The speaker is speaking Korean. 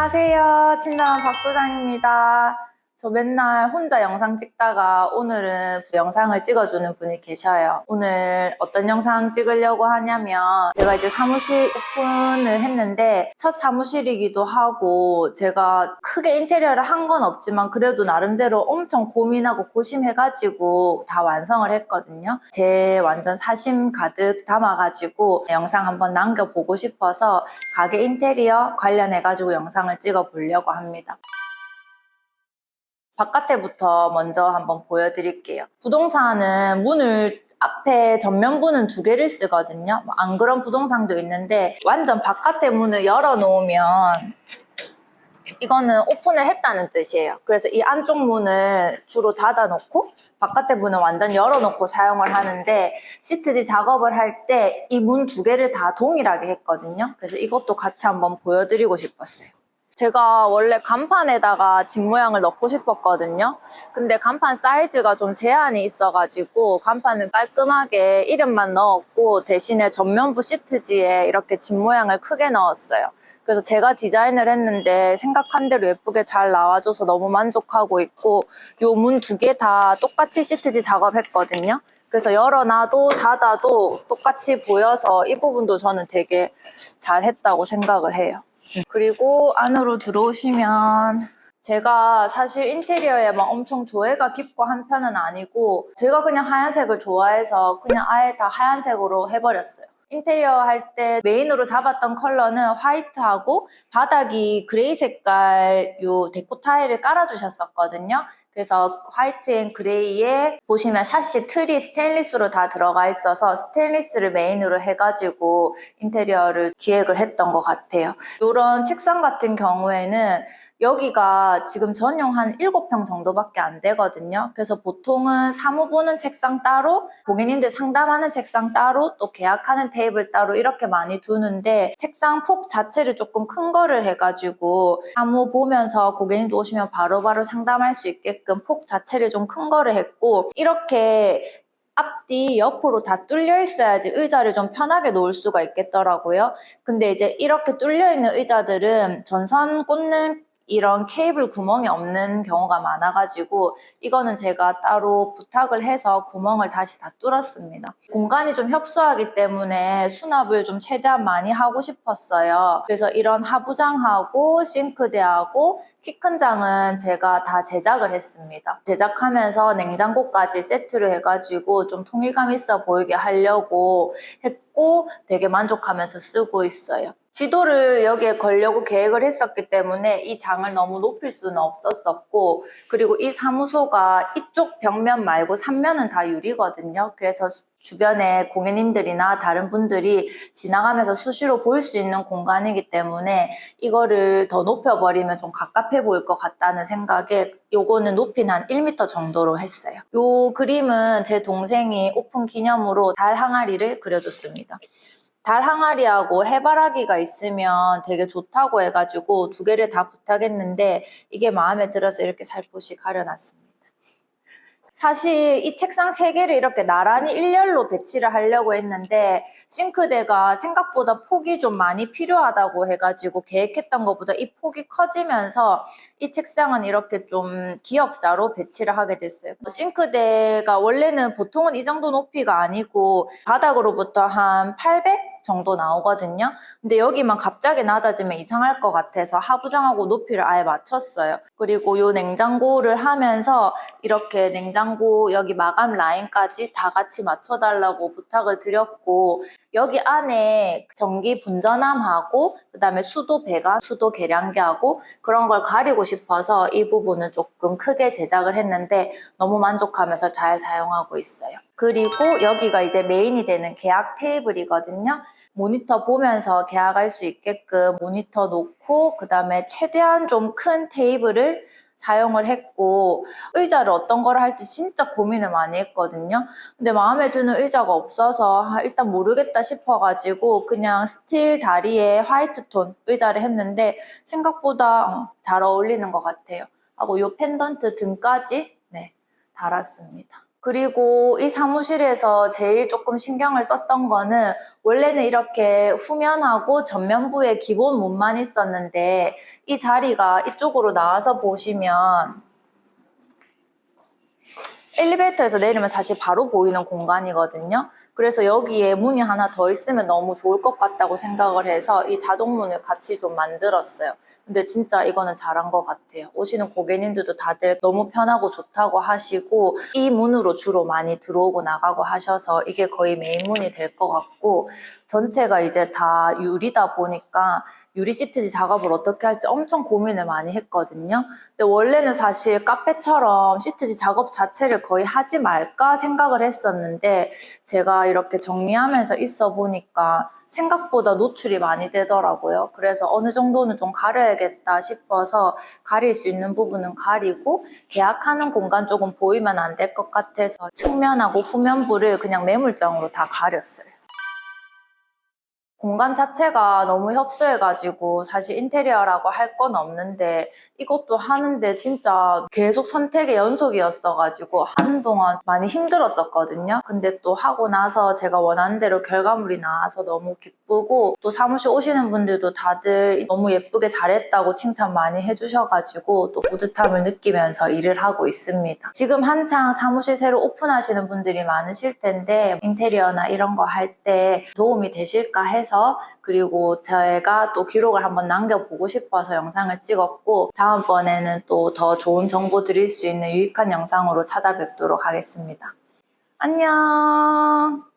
안녕하세요. 친남 박소장입니다. 저 맨날 혼자 영상 찍다가 오늘은 영상을 찍어주는 분이 계셔요. 오늘 어떤 영상 찍으려고 하냐면 제가 이제 사무실 오픈을 했는데 첫 사무실이기도 하고 제가 크게 인테리어를 한 건 없지만 그래도 나름대로 엄청 고민하고 고심해가지고 다 완성을 했거든요. 제 완전 사심 가득 담아가지고 영상 한번 남겨보고 싶어서 가게 인테리어 관련해가지고 영상을 찍어보려고 합니다. 바깥에부터 먼저 한번 보여드릴게요. 부동산은 문을 앞에 전면부는 두 개를 쓰거든요. 뭐안 그런 부동산도 있는데 완전 바깥에 문을 열어놓으면 이거는 오픈을 했다는 뜻이에요. 그래서 이 안쪽 문을 주로 닫아놓고 바깥에 문은 완전 열어놓고 사용을 하는데 시트지 작업을 할 때 이 문 두 개를 다 동일하게 했거든요. 그래서 이것도 같이 한번 보여드리고 싶었어요. 제가 원래 간판에다가 집 모양을 넣고 싶었거든요. 근데 간판 사이즈가 좀 제한이 있어가지고 간판을 깔끔하게 이름만 넣었고 대신에 전면부 시트지에 이렇게 집 모양을 크게 넣었어요. 그래서 제가 디자인을 했는데 생각한 대로 예쁘게 잘 나와줘서 너무 만족하고 있고 요 문 두 개 다 똑같이 시트지 작업했거든요. 그래서 열어놔도 닫아도 똑같이 보여서 이 부분도 저는 되게 잘 했다고 생각을 해요. 그리고 안으로 들어오시면 제가 사실 인테리어에 막 엄청 조예가 깊고 한 편은 아니고 제가 그냥 하얀색을 좋아해서 그냥 아예 다 하얀색으로 해버렸어요. 인테리어 할 때 메인으로 잡았던 컬러는 화이트하고 바닥이 그레이 색깔 요 데코 타일을 깔아주셨었거든요. 그래서 화이트 앤 그레이에 보시면 샤시 틀이 스테인리스로 다 들어가 있어서 스테인리스를 메인으로 해가지고 인테리어를 기획을 했던 것 같아요. 이런 책상 같은 경우에는 여기가 지금 전용 한 7평 정도밖에 안 되거든요. 그래서 보통은 사무 보는 책상 따로, 고객님들 상담하는 책상 따로, 또 계약하는 테이블 따로 이렇게 많이 두는데 책상 폭 자체를 조금 큰 거를 해가지고 사무 보면서 고객님도 오시면 바로바로 상담할 수 있게끔 폭 자체를 좀 큰 거를 했고 이렇게 앞뒤 옆으로 다 뚫려 있어야지 의자를 좀 편하게 놓을 수가 있겠더라고요. 근데 이제 이렇게 뚫려 있는 의자들은 전선 꽂는 이런 케이블 구멍이 없는 경우가 많아가지고 이거는 제가 따로 부탁을 해서 구멍을 다시 다 뚫었습니다. 공간이 좀 협소하기 때문에 수납을 좀 최대한 많이 하고 싶었어요. 그래서 이런 하부장하고 싱크대하고 키 큰 장은 제가 다 제작을 했습니다. 제작하면서 냉장고까지 세트를 해가지고 좀 통일감 있어 보이게 하려고 했 고 되게 만족하면서 쓰고 있어요. 지도를 여기에 걸려고 계획을 했었기 때문에 이 장을 너무 높일 수는 없었었고 그리고 이 사무소가 이쪽 벽면 말고 3면은 다 유리거든요. 그래서 주변에 고객님들이나 다른 분들이 지나가면서 수시로 볼 수 있는 공간이기 때문에 이거를 더 높여버리면 좀 갑갑해 보일 것 같다는 생각에 요거는 높이는 한 1m 정도로 했어요. 요 그림은 제 동생이 오픈 기념으로 달 항아리를 그려줬습니다. 달 항아리하고 해바라기가 있으면 되게 좋다고 해가지고 두 개를 다 부탁했는데 이게 마음에 들어서 이렇게 살포시 가려놨습니다. 사실 이 책상 세 개를 이렇게 나란히 일렬로 배치를 하려고 했는데 싱크대가 생각보다 폭이 좀 많이 필요하다고 해가지고 계획했던 것보다 이 폭이 커지면서 이 책상은 이렇게 좀 기역자로 배치를 하게 됐어요. 싱크대가 원래는 보통은 이 정도 높이가 아니고 바닥으로부터 한 800? 정도 나오거든요. 근데 여기만 갑자기 낮아지면 이상할 것 같아서 하부장하고 높이를 아예 맞췄어요. 그리고 요 냉장고를 하면서 이렇게 냉장고 여기 마감 라인까지 다 같이 맞춰달라고 부탁을 드렸고 여기 안에 전기 분전함하고 그다음에 수도 배관, 수도 계량기하고 그런 걸 가리고 싶어서 이 부분은 조금 크게 제작을 했는데 너무 만족하면서 잘 사용하고 있어요. 그리고 여기가 이제 메인이 되는 계약 테이블이거든요. 모니터 보면서 계약할 수 있게끔 모니터 놓고 그 다음에 최대한 좀 큰 테이블을 사용을 했고 의자를 어떤 걸 할지 진짜 고민을 많이 했거든요. 근데 마음에 드는 의자가 없어서 아, 일단 모르겠다 싶어가지고 그냥 스틸 다리에 화이트 톤 의자를 했는데 생각보다 어, 잘 어울리는 것 같아요. 하고 요 펜던트 등까지 네 달았습니다. 그리고 이 사무실에서 제일 조금 신경을 썼던 거는 원래는 이렇게 후면하고 전면부에 기본 문만 있었는데 이 자리가 이쪽으로 나와서 보시면 엘리베이터에서 내리면 사실 바로 보이는 공간이거든요. 그래서 여기에 문이 하나 더 있으면 너무 좋을 것 같다고 생각을 해서 이 자동문을 같이 좀 만들었어요. 근데 진짜 이거는 잘한 것 같아요. 오시는 고객님들도 다들 너무 편하고 좋다고 하시고 이 문으로 주로 많이 들어오고 나가고 하셔서 이게 거의 메인 문이 될 것 같고 전체가 이제 다 유리다 보니까 유리 시트지 작업을 어떻게 할지 엄청 고민을 많이 했거든요. 근데 원래는 사실 카페처럼 시트지 작업 자체를 거의 하지 말까 생각을 했었는데 제가 이렇게 정리하면서 있어 보니까 생각보다 노출이 많이 되더라고요. 그래서 어느 정도는 좀 가려야겠다 싶어서 가릴 수 있는 부분은 가리고 계약하는 공간 조금 보이면 안 될 것 같아서 측면하고 후면부를 그냥 매물장으로 다 가렸어요. 공간 자체가 너무 협소해가지고 사실 인테리어라고 할 건 없는데 이것도 하는데 진짜 계속 선택의 연속이었어가지고 하는 동안 많이 힘들었었거든요. 근데 또 하고 나서 제가 원하는 대로 결과물이 나와서 너무 기쁘고 또 사무실 오시는 분들도 다들 너무 예쁘게 잘했다고 칭찬 많이 해주셔가지고 또 뿌듯함을 느끼면서 일을 하고 있습니다. 지금 한창 사무실 새로 오픈하시는 분들이 많으실 텐데 인테리어나 이런 거 할 때 도움이 되실까 해서 그리고 제가 또 기록을 한번 남겨보고 싶어서 영상을 찍었고 다음번에는 또 더 좋은 정보 드릴 수 있는 유익한 영상으로 찾아뵙도록 하겠습니다. 안녕.